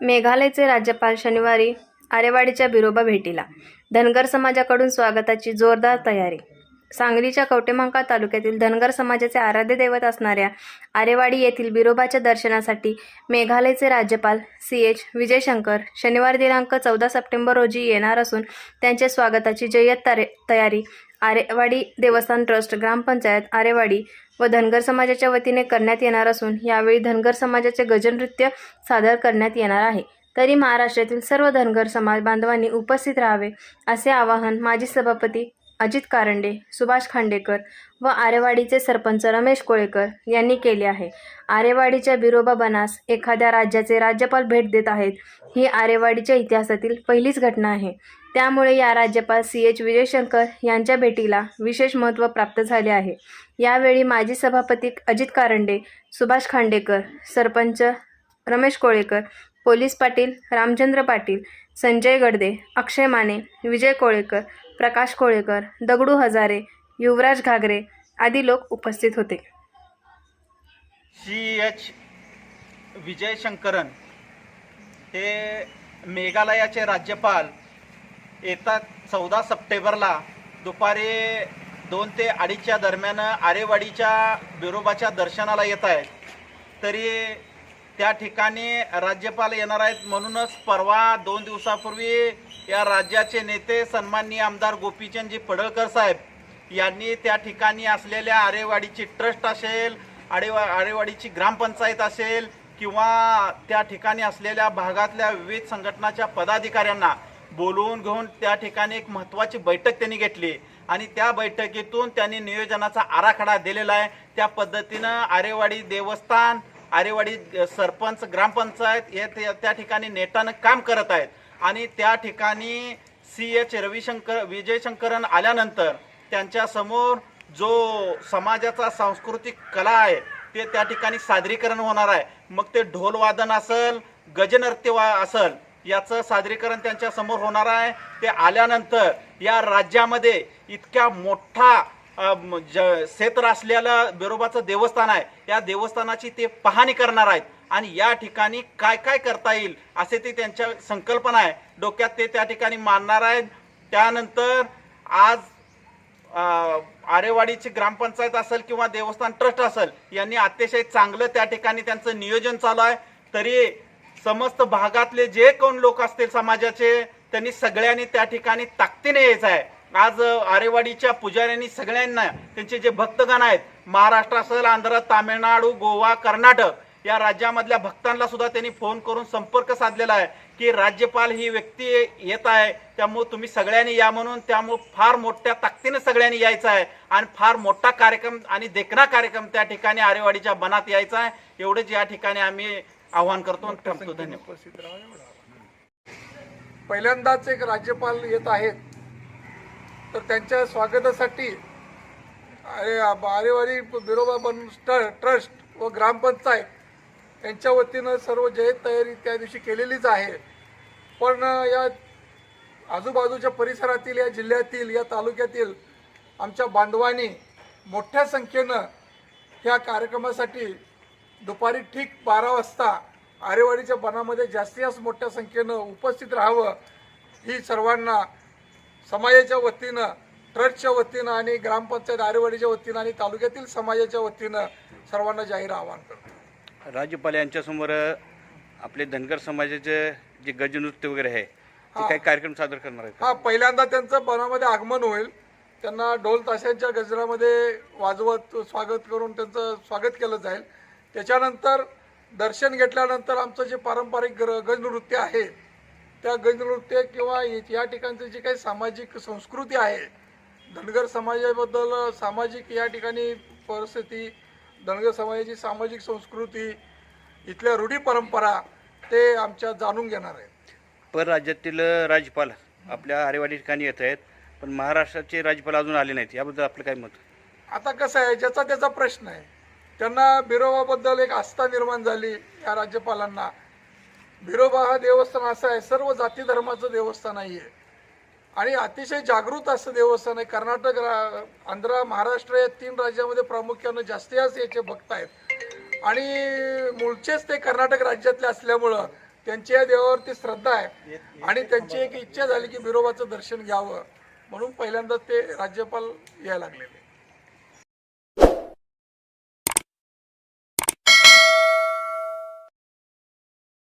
मेघालयचे राज्यपाल शनिवारी आरेवाडीच्या बिरोबा भेटीला. धनगर समाजाकडून स्वागताची जोरदार तयारी. सांगलीच्या कवटेमंका तालुक्यातील धनगर समाजाचे आराध्य दैवत असणाऱ्या आरेवाडी येथील बिरोबाच्या दर्शनासाठी मेघालयचे राज्यपाल सी एच विजयशंकर शनिवार दिनांक चौदा सप्टेंबर रोजी येणार असून त्यांच्या स्वागताची जय्यत तयारी आरेवाडी देवस्थान ट्रस्ट ग्रामपंचायत आरेवाडी व धनगर समाजाच्या वतीने करण्यात येणार असून यावेळी धनगर समाजाचे गजनृत्य सादर करण्यात येणार आहे. तरी महाराष्ट्रातील सर्व धनगर समाज बांधवांनी उपस्थित राहावे असे आवाहन माजी सभापती अजित कारंडे सुभाष खांडेकर व आरेवाडीचे सरपंच रमेश कोळेकर यांनी केले आहे. आरेवाडीच्या बिरोबा बनास एखाद्या राज्याचे राज्यपाल भेट देत आहेत ही आरेवाडीच्या इतिहासातील पहिलीच घटना आहे. त्यामुळे या राज्यपाल सी. एच. विजयशंकर यांच्या भेटीला विशेष महत्त्व प्राप्त झाले आहे. यावेळी माजी सभापती अजित कारंडे सुभाष खांडेकर सरपंच रमेश कोळेकर पोलीस पाटील रामचंद्र पाटील संजय गडदे अक्षय माने विजय कोळेकर प्रकाश कोळेकर दगडू हजारे युवराज घागरे आदी लोक उपस्थित होते. सी एच विजय शंकरन हे मेघालयाचे राज्यपाल येतात चौदा सप्टेंबरला. दुपारी दोन ते अडीचच्या दरम्यान आरेवाडीच्या बिरोबाच्या दर्शनाला येत आहेत. तरी त्या ठिकाणी राज्यपाल येणार आहेत म्हणूनच परवा दोन दिवसापूर्वी या राज्याचे नेते सन्माननीय आमदार गोपीचंदजी पडळकर साहेब यांनी त्या ठिकाणी असलेल्या आरेवाडीची ट्रस्ट असेल आरेवा आरेवाडीची ग्रामपंचायत असेल किंवा त्या ठिकाणी असलेल्या भागातल्या विविध संघटनाच्या पदाधिकाऱ्यांना बोलवून घेऊन त्या ठिकाणी एक महत्त्वाची बैठक त्यांनी घेतली आणि त्या बैठकीतून त्यांनी नियोजनाचा आराखडा दिलेला आहे. त्या पद्धतीनं आरेवाडी देवस्थान आरेवाडी सरपंच ग्रामपंचायत हे त्या ठिकाणी नेटानं काम करत आहेत. आणि त्या ठिकाणी सी एच रविशंकर विजयशंकरन आल्यानंतर त्यांच्यासमोर जो समाजाचा सांस्कृतिक कला आहे ते त्या ठिकाणी सादरीकरण होणार आहे. मग ते ढोलवादन असेल असल गजनृत्य वा असल याचं सादरीकरण त्यांच्यासमोर होणार आहे. ते आल्यानंतर या राज्यामध्ये इतक्या मोठा ज क्षेत्र असलेलं बेरोबाचं देवस्थान आहे. या देवस्थानाची ते पाहणी करणार आहेत. आणि या ठिकाणी काय काय करता येईल असे ते त्यांच्या संकल्पना आहे. डोक्यात ते त्या ठिकाणी मानणार आहेत त्यानंतर आज आरेवाडीची ग्रामपंचायत असेल किंवा देवस्थान ट्रस्ट असेल यांनी अतिशय चांगलं त्या ठिकाणी त्यांचं नियोजन चालू आहे. तरी समस्त भागातले जे कोण लोक असतील समाजाचे त्यांनी सगळ्यांनी त्या ठिकाणी ताकदीने यायचं आहे. आज आरेवाडीच्या पुजाऱ्यांनी सगळ्यांना त्यांचे जे भक्तगण आहेत महाराष्ट्र असेल आंध्र तामिळनाडू गोवा कर्नाटक या राज्यामधल्या भक्तांना सुद्धा त्यांनी फोन करून संपर्क साधलेला आहे की राज्यपाल ही व्यक्ती येत आहे त्यामुळे तुम्ही सगळ्यांनी या म्हणून त्यामुळे फार मोठ्या ताकदीने सगळ्यांनी यायचं आहे आणि फार मोठा कार्यक्रम आणि देखणा कार्यक्रम त्या ठिकाणी आरेवाडीच्या बनात यायचा आहे. एवढेच या ठिकाणी आम्ही आव्हान करतो थांबतो. धन्यवाद. पहिल्यांदाच एक राज्यपाल येत आहेत. तर त्यांच्या स्वागतासाठी अरे आरेवारी बिरोबा बन स्ट- ट्रस्ट व ग्रामपंचायत यांच्या वतीनं सर्व जयत तयारी त्या दिवशी केलेलीच आहे. पण या आजूबाजूच्या परिसरातील या जिल्ह्यातील या तालुक्यातील आमच्या बांधवांनी मोठ्या संख्येनं ह्या कार्यक्रमासाठी दुपारी ठीक बारा वाजता आरेवाडीच्या बनामध्ये जास्तीत मोठ्या संख्येनं उपस्थित राहावं ही सर्वांना समाजाच्या वतीनं ट्रस्टच्या वतीनं आणि ग्रामपंचायत आरेवाडीच्या वतीनं आणि तालुक्यातील समाजाच्या वतीनं सर्वांना जाहीर आवाहन करतो. राज्यपाल यांच्यासमोर आपले धनगर समाजाचे जे गजनृत्य वगैरे आहे ते. काही कार्यक्रम सादर करणार आहेत हा पहिल्यांदा त्यांचं बनामध्ये आगमन होईल. त्यांना ढोल ताशांच्या गजरामध्ये वाजवत स्वागत करून त्यांचं स्वागत केलं जाईल. त्याच्यानंतर दर्शन घेतल्यानंतर आमचं जे पारंपरिक गर- गजनृत्य आहे त्या गजनृत्य किंवा या ठिकाणची जी काही सामाजिक संस्कृती आहे धनगर समाजाबद्दल सामाजिक या ठिकाणी परिस्थिती धनगर समाजाची सामाजिक संस्कृती इथल्या रूढी परंपरा ते आमच्या जाणून घेणार आहेत. पर राज्यातील राज्यपाल आपल्या आरेवाडी ठिकाणी येत आहेत पण महाराष्ट्राचे राज्यपाल अजून आले नाहीत. याबद्दल आपलं काय मत? आता कसं आहे ज्याचा त्याचा प्रश्न आहे. त्यांना बिरोबाबद्दल एक आस्था निर्माण झाली या राज्यपालांना. बिरोबा हा देवस्थान असं आहे सर्व जाती धर्माचं देवस्थान आहे. आणि अतिशय जागृत असं देवस्थान आहे. कर्नाटक रा- आंध्र महाराष्ट्र या तीन राज्यामध्ये प्रामुख्यानं जास्ती जास्त याचे भक्त आहेत. आणि मूळचेच ते कर्नाटक राज्यातले असल्यामुळं त्यांची या देवावरती श्रद्धा आहे. आणि त्यांची एक इच्छा झाली की बिरोबाचं दर्शन घ्यावं. म्हणून पहिल्यांदा ते राज्यपाल यायला लागलेले.